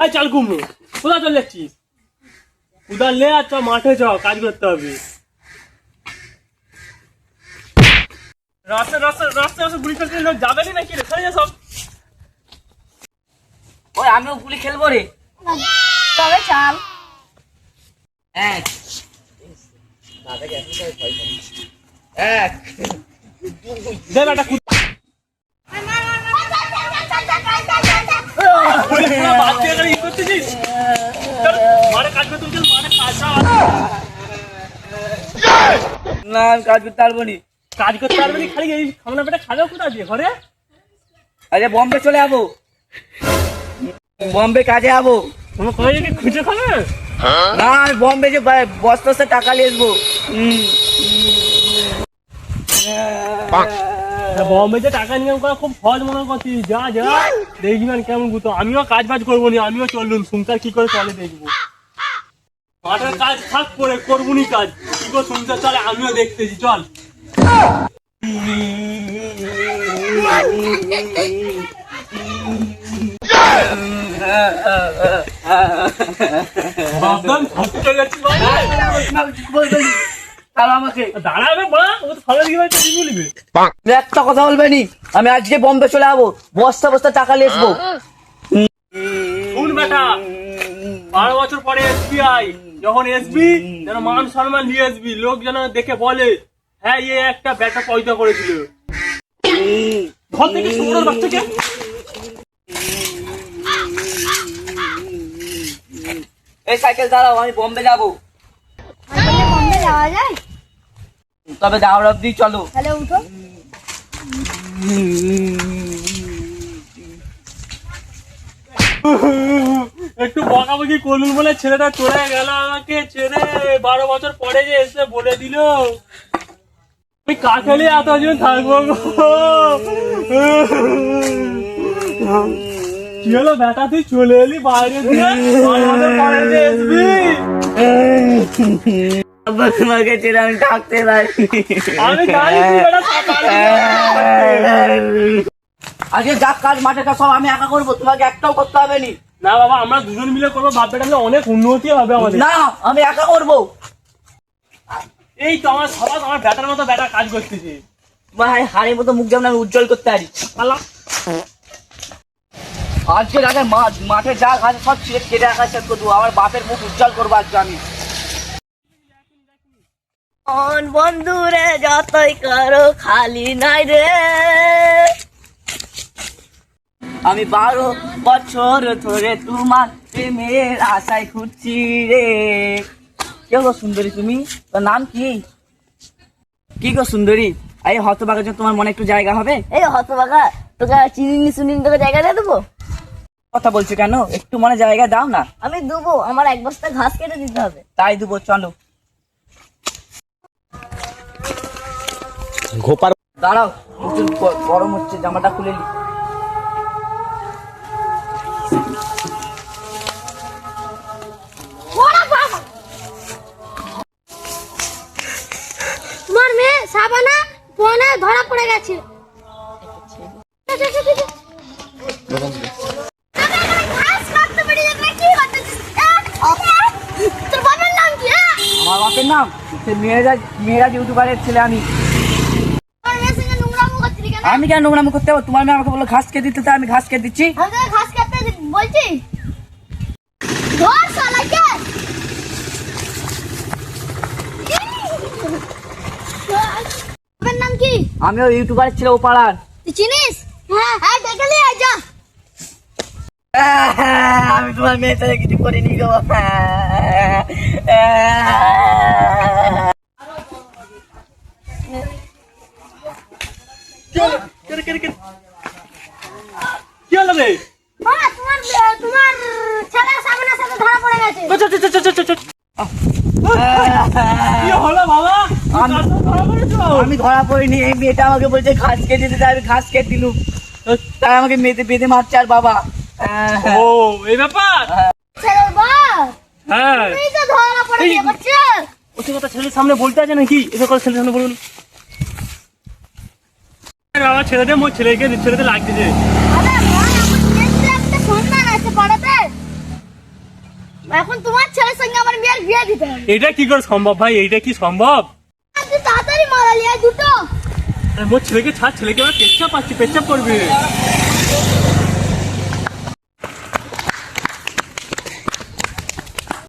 এই চাল কুমড়ো কোথায় চলে যাচ্ছিস? উদার লে আর চ মাঠে চ কাজ করতে হবে। রাস্তা রাস্তা রাস্তা রাস্তা গুলি খেলতে লোক যাবে না নাকি রে? সরে যা সব। ওই আমিও গুলি খেলব রে। তবে চাল। এক। এক দে বেটা না আমি কাজ করতে পারব নি। কাজ করতে পারবে না? খালি এই খামনা পেটে খাবে কোথায় দিয়ে? ঘরে? আরে বম্বে চলে যাব। বম্বে কাজে যাব। তোমার কোথায় কি খুঁজে খাবে না আমি বম্বে যে বস্তা টাকা নিয়ে আসব। বম্বে যে টাকা ইনকাম করা খুব সহজ মনে করছিস যা যা। দেখবি না কেমন গুতো। আমিও কাজ বাজ করব নি, আমিও চললুন সংসার কি করে চলে দেখব? মাঠের কাজ থাক করে করব নি কাজ। কি করে সংসার চলে, আমিও দেখতেছি, চল। বাপদান হসপিটাল যাচ্ছি আমাকে। দাঁড়াবে মা ও তো ফলের কি তুই বলবি। একটা কথা বলবে নি আমি আজকে বম্বে চলে যাব বস্তা বস্তা টাকা নিয়ে আসব। শুন বেটা বারো বছর পরে এসবিআই যখন এসবি যেন মান সম্মান নিয়ে আসবি লোক যেন দেখে বলে হ্যাঁ ইয়ে একটা ব্যাটা পয়দা করেছিল। ঘর থেকে সুন্দর বাচ্চাকে এই সাইকেল দাঁড়াও আমি বম্বে যাব। বম্বে যাওয়া যায়? তবে যাওয়ার অব্দি চলো। তাহলে উঠো। একটু বকাবকি করলুন বলে ছেলেটা চলে গেল আমাকে ছেড়ে। বারো বছর পরে যে এসে বলে দিল। আমি কাঠালি এতজন থাকব। কি হলো বেটা তুই চলে এলি বাইরে দিয়ে? বারো বছর পরে যে আসবি আব্বা, তোমাকে ছেড়ে আমি থাকতে পারি আমি জানি তুই বেটা পারবি না। আজকে যা কাজ মাঠে কাজ সব আমি একা করব তোমাকে একটাও করতে হবে নি। না বাবা আমরা দুজন মিলে করব বাপ বেটা অনেক উন্নতি হবে আমাদের। না আমি একা করব। এই তো আমার সবাই আমার ব্যাটার মতো ব্যাটা কাজ করতেছে। ভাই হাড়ির মতো মুখ যেমন আমি উজ্জ্বল করতে পারি। আজকে রাতে মাঠ মাঠে যা ঘাস সব ছিঁড়ে কেটে শেষ করব আমার বাপের মুখ উজ্জ্বল করব আজকে আমি। বন্ধু রে যতই করো খালি নাই রে। আমি বারো বছর ধরে তোমার প্রেমের আশায় খুঁজছি রে। কে গো সুন্দরী তুমি? তোর নাম কি? কি গো সুন্দরী? এই হতবাগের জন্য তোমার মনে একটু জায়গা হবে? এই হতবাগা তোকে চিনি শুনি তোকে জায়গা দিয়ে দেবো? কথা বলছো কেন? একটু মনে জায়গা দাও না। আমি দেবো আমার এক বস্তা ঘাস কেটে দিতে হবে। তাই দেবো চলো। ঘোপার দাঁড়াও প্রচুর গরম হচ্ছে জামাটা খুলে নি। তোমার মেয়ে সাবানা ধরা পড়ে গেছে? আমার বাপের নাম? সে মেয়েরা মেয়েরা ইউটিউবারের ছেলে আমি। আমি কেন নোংরামি করতে পারব তোমার মেয়ে আমাকে বলল ঘাস খেতে দিতে আমি ঘাস খেতে দিচ্ছি। আমি তোকে ঘাস দি- বলছি। ধর শালাকে। বাবার নাম কি? আমিও ইউটিউবারের ছেলে ও পাড়ার। তুই চিনিস? হ্যাঁ হ্যাঁ দেখে নিয়ে আয় যা। আমি তোমার মেয়ের সাথে কিছু করিনি গো কি হলো রে মা তোমার মেয়ে- তোমার ছেলে সামনে সাথে ধরা পড়ে গেছে। আমি- ধরা পড়িনি এই মেয়েটা আমাকে বলছে ঘাস খেতে দিতে আমি ঘাস খেতে দিলুম। তাই আমাকে মেয়েতে বেঁধে মারছে আর বাবা। ও এই ব্যাপার? ছেলের হ্যাঁ। ওসব কথা ছেলের সামনে বলতে আছে নাকি? এসব কথা ছেলের সামনে বলুন। বাবা ছেলেদের মোট ছেলেকে ছেলেদের লাগতেছে এটা কি করে সম্ভব ভাই? এইটা কি সম্ভব? আর তাড়াতাড়ি মারা লিয়া দুটো। আরে মোর ছেলেকে ছাড় ছেলেকে পেচ্ছাপ পাচ্ছি পেচ্ছাপ করবে।